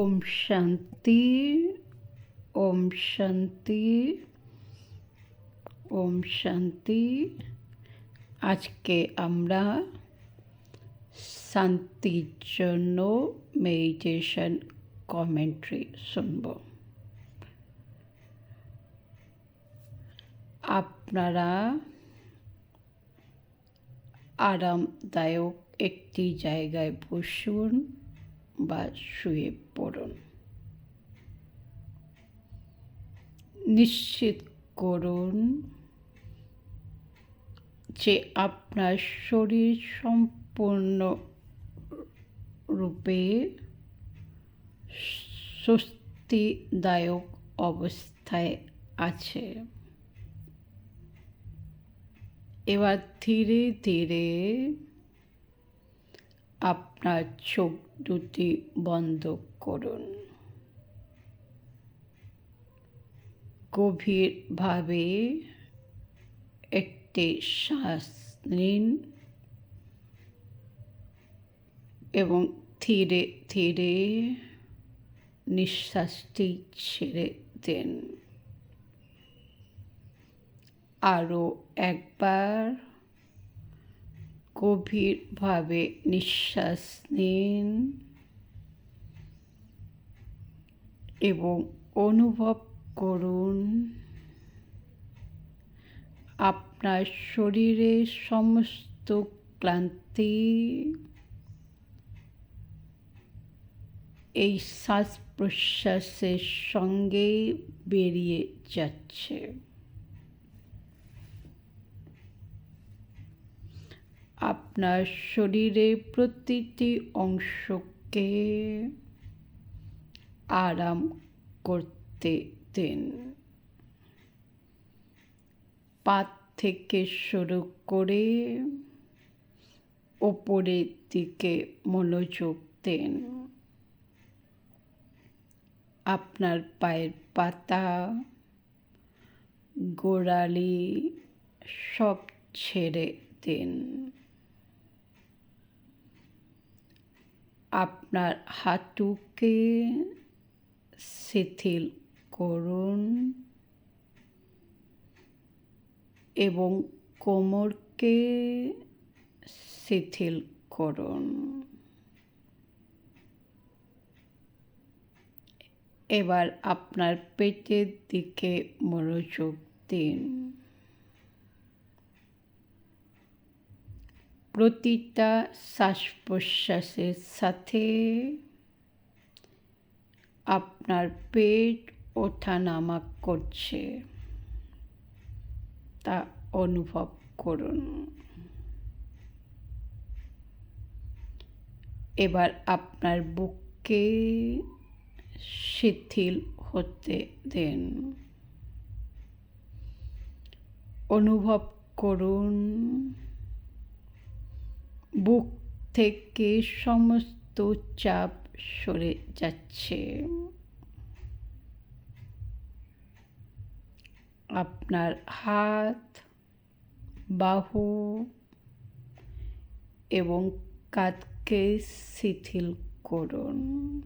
ওম শান্তি ওম শান্তি ওম শান্তি আজকে আমরা শান্তির জন্য মেডিটেশন কমেন্ট্রি শুনব আপনারা আরামদায়ক একটি জায়গায় বসুন বা শুয়ে পড়ুন। নিশ্চিত করুন যে আপনার শরীর সম্পূর্ণ রূপে স্বস্তিদায়ক অবস্থায় আছে। এবার ধীরে ধীরে আপনার চোখ দুটি বন্ধ করুন। গভীরভাবে একটি শ্বাস নিন এবং ধীরে ধীরে নিঃশ্বাসটি ছেড়ে দেন। আরও একবার গভীরভাবে নিঃশ্বাস নিন এবং অনুভব করুন। আপনার শরীরের সমস্ত ক্লান্তি, এই শ্বাস প্রশ্বাসের সঙ্গে বেরিয়ে যাচ্ছে। আপনার শরীরের প্রতিটি অংশকে আরাম করতে দিন। পাত থেকে শুরু করে ওপরের দিকে মনোযোগ দিন। আপনার পায়ের পাতা, গোড়ালি সব ছেড়ে দিন। আপনার হাঁটুকে শিথিল করুন এবং কোমরকে শিথিল করুন। এবার আপনার পেটের দিকে মনোযোগ দিন। প্রতিটা শ্বাস প্রশ্বাসের সাথে আপনার পেট ওঠানামা করছে। তা অনুভব করুন। এবার আপনার বুককে শিথিল হতে দেন। অনুভব করুন। বুক থেকে সমস্ত চাপ সরে যাচ্ছে। আপনার হাত, বাহু এবং কাঁধকে শিথিল করুন।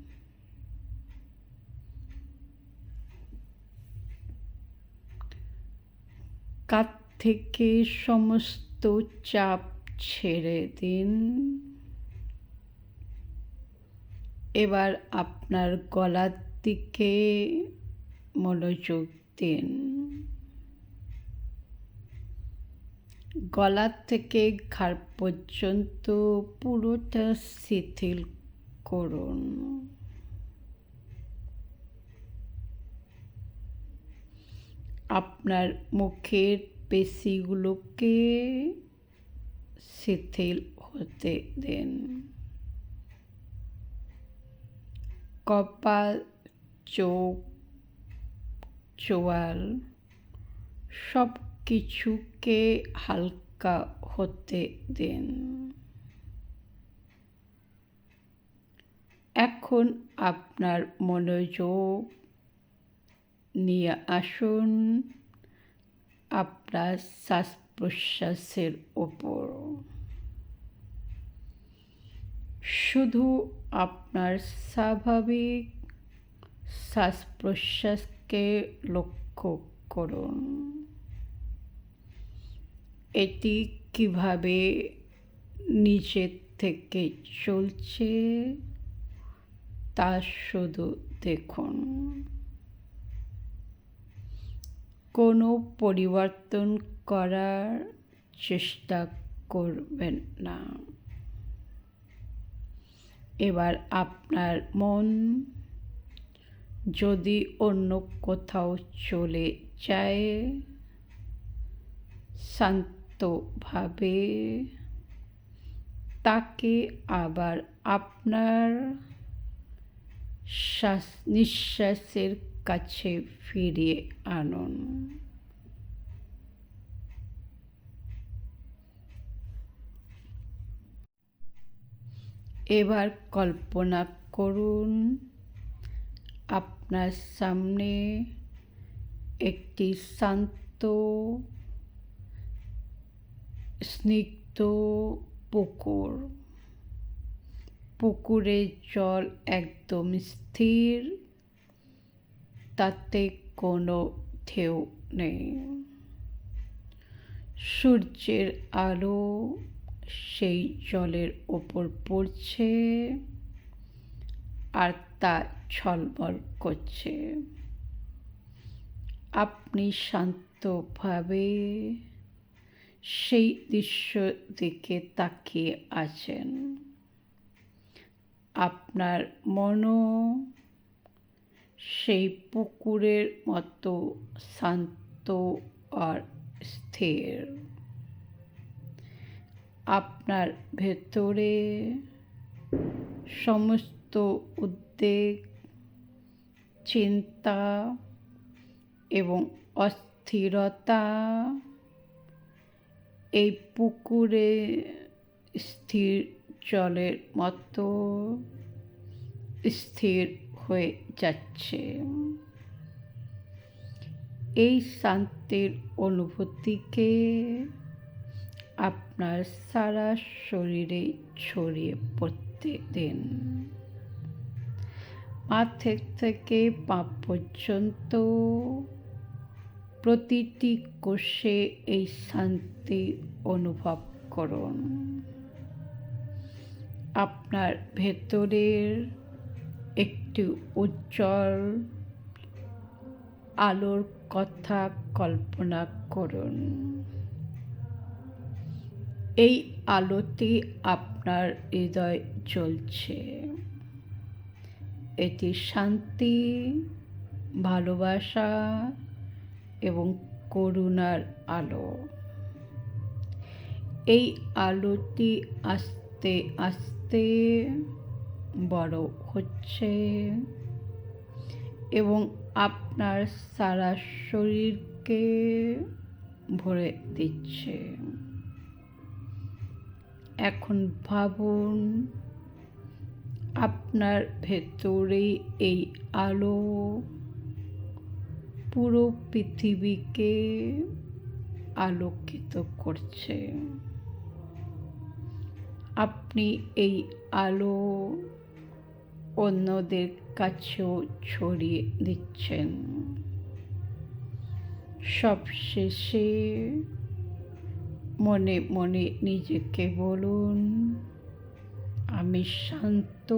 কাঁধ থেকে সমস্ত চাপ ছেড়ে দিন। এবার আপনার গলার দিকে মনোযোগ দিন। গলার থেকে ঘাড় পর্যন্ত পুরোটা শিথিল করুন। আপনার মুখের পেশিগুলোকে শিথিল হতে দেন। কপাল, চোখ, চোয়াল সব কিছুকে হালকা হতে দিন। এখন আপনার মনোযোগ নিয়ে আসুন। আপনার শ্বাস প্রশ্বাসের ওপর। শুধু আপনার স্বাভাবিক শ্বাস প্রশ্বাসকে লক্ষ্য করুন। এটি কীভাবে নিচের থেকে চলছে তা শুধু দেখুন। কোনো পরিবর্তন করার চেষ্টা করবেন না। এবার আপনার মন যদি অন্য কোথাও চলে যায়, শান্তভাবে তাকে আবার আপনার শ্বাস নিঃশ্বাসের কাছে ফিরিয়ে আনুন। এবার কল্পনা করুন, আপনার সামনে একটি শান্ত, স্নিগ্ধ পুকুর। পুকুরের জল একদম স্থির। তাতে কোনো ঢেউ নেই। সূর্যের আলো সেই জলের ওপর পড়ছে আর তা ঝলমল করছে। আপনি শান্তভাবে সেই দৃশ্য দিকে তাকিয়ে আছেন। আপনার মনও সেই পুকুরের মতো শান্ত আর স্থির। আপনার ভেতরে সমস্ত উদ্বেগ, চিন্তা এবং অস্থিরতা এই পুকুরে স্থির জলের মতো স্থির হয়ে যাচ্ছে। এই শান্তির অনুভূতিকে আপনার সারা শরীরে ছড়িয়ে পড়তে দিন। মাথা থেকে পা পর্যন্ত প্রতিটি কোষে এই শান্তি অনুভব করুন। আপনার ভেতরের একটি উজ্জ্বল আলোর কথা কল্পনা করুন। এই আলোতে আপনার হৃদয় চলছে এটি শান্তি, ভালোবাসা এবং করুণার আলো। এই আলোটি আস্তে আস্তে বড় হচ্ছে। এবং আপনার সারা শরীরকে ভরে দিচ্ছে। এখন ভাবুন, আপনার ভেতরে এই আলো পুরো পৃথিবীকে আলোকিত করছে। আপনি এই আলো অন্যদের কাছেও ছড়িয়ে দিচ্ছেন। সবশেষে মনে মনে নিজেকে বলুন, আমি শান্ত,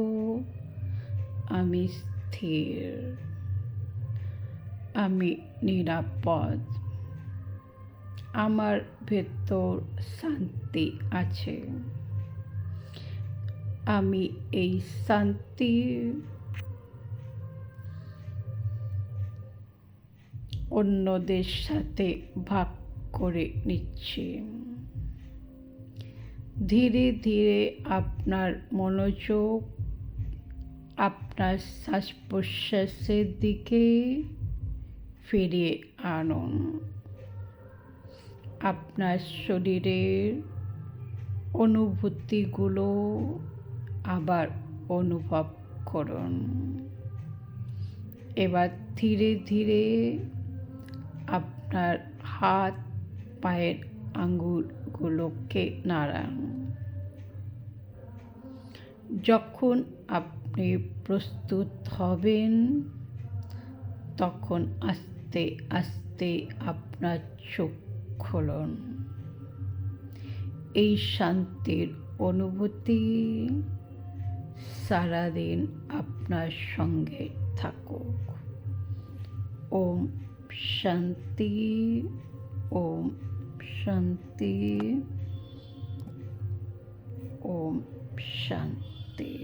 আমি স্থির, আমি নিরাপদ। আমার ভেতর শান্তি আছে। আমি এই শান্তি অন্যদের সাথে ভাগ করে নিচ্ছি। ধীরে ধীরে আপনার মনোযোগ, আপনার শ্বাস প্রশ্বাসের দিকে ফিরিয়ে আনুন। আপনার শরীরের অনুভূতিগুলো আবার অনুভব করুন। এবার ধীরে ধীরে আপনার হাত, পায়ের আঙ্গুলগুলোকে নাড়ান। যখন আপনি প্রস্তুত হবেন, তখন আস্তে আস্তে আপনার চোখ খুলুন। এই শান্তির অনুভূতি সারাদিন আপনার সঙ্গে থাকুক। ওম শান্তি ওম শান্তি ওম শান্তি।